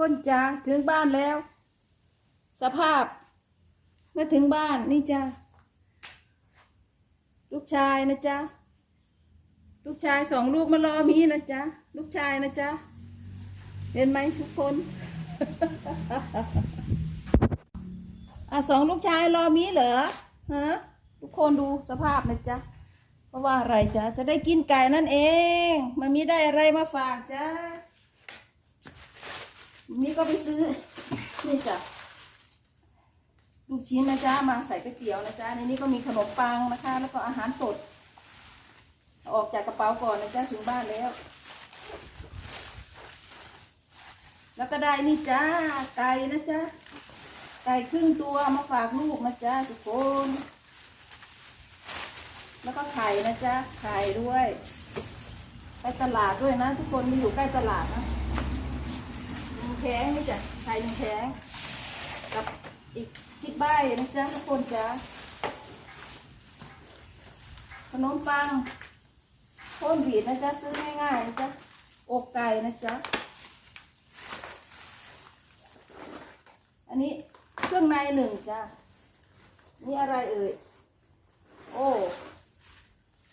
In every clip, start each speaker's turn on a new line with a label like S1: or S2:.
S1: คนจ้าถึงบ้านแล้ว สภาพเมื่อถึงบ้านนี่จ้าลูกชายนะจ๊ะลูกชายสองลูกมารอมีนะจ๊ะลูกชายนะจ๊ะเห็นไหมทุกคนอะสองลูกชายรอมีเหรอฮะทุกคนดูสภาพนะจ๊ะเพราะว่าอะไรจ๊ะจะได้กินไก่นั่นเอง มันมีได้อะไรมาฝากจ้า นี่ก็ไปซื้อ นี่จ้ะลูกชิ้นนะจ๊ะมาใส่ก๋วยเตี๋ยวนะจ๊ะในนี้ก็มีขนมปังนะคะ แล้วก็อาหารสด ออกจากกระเป๋าก่อนนะจ๊ะถึงบ้านแล้ว แล้วก็ได้นี่จ้าไก่นะจ๊ะไก่ครึ่งตัวมาฝากลูกนะจ๊ะทุกคน แล้วก็ไข่นะจ๊ะไข่ด้วย ไปตลาดด้วยนะ ทุกคนมีอยู่ใกล้ตลาดนะ แข็งนี่จ้ะไข่หนึ่งแข็งกับอีกสิบใบนะจ๊ะทุกคนจ้ะขนมปังโคนบีดนะจ๊ะซื้อง่ายๆนะจ๊ะอกไก่นะจ๊ะอันนี้เครื่องในหนึ่งจ้ะนี่อะไรเอ่ยโอ้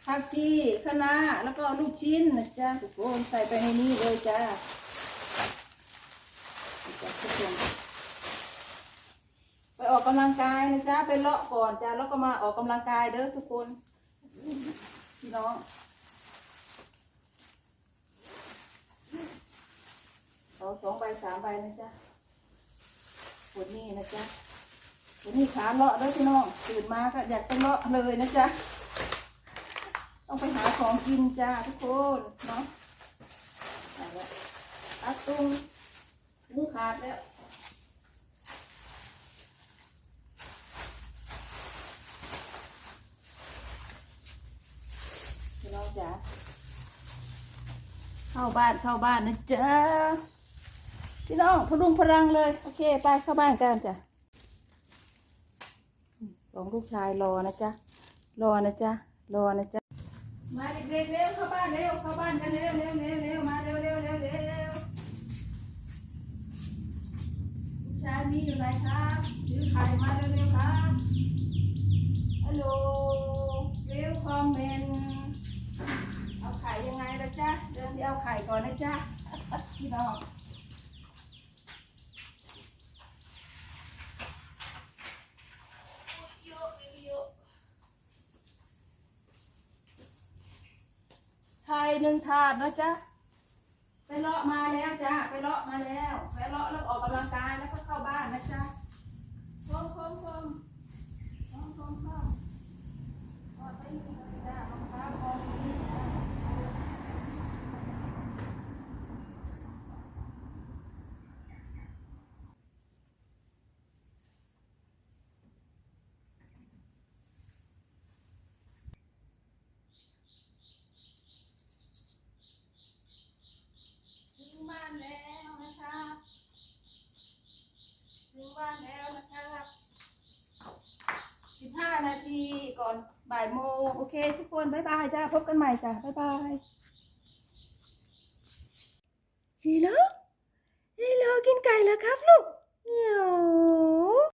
S1: ผักชีคะน้าแล้วก็ลูกชิ้นนะจ๊ะทุกคนใส่ไปในนี้เลยจ้ะนี่จ้ะ ทุกคนไปออกกำลังกายนะจ๊ะไปเลาะก่อนจ้ะแล้วก็มาออกกำลังกายเด้อทุกคนพี่น้องเอาสองใบสามใบนะจ๊ะวันนี้นะจ๊ะวันนี้ขาเลาะแล้วพี่น้องตื่นมาก็อยากไปเลาะเลยนะจ๊ะต้องไปหาของกินจ้าทุกคนเนาะอาละอัดตุ้งมุ้ง ขาดแล้วพี่น้องจ๋าเข้าบ้านเข้าบ้านนะจ๊ะพี่น้องพลุงพลังเลย โอเค ไปเข้าบ้านกันจ้ะสองลูกชายรอนะจ๊ะ รอนะจ๊ะ รอนะจ๊ะ มาเด็กๆเร็วเข้าบ้านเร็วเข้าบ้านกันเร็วเร็วเร็วเร็วมาเร็วเร็วเร็วเร็วลูกชาย มีอยู่ไหนครับถือไข่มาเร็วเร็วครับฮัลโหลเร็วคอมเมนต์เอาไข่ยังไงนะจ๊ะเดินไปเอาไข่ก่อนนะจ๊ะพี่น้องไข่หนึ่งถาดนะจ๊ะไปเลาะมา ถึงบ้านแล้วนะครับถึงบ้านแล้วนะครับสิบห้านาที ก่อนบ่ายโมงโอเค ทุกคนบ๊ายบายจ้าพบกันใหม่จ้าบ๊ายบายชีโลชีโลกินไก่แล้วครับลูกเหนียว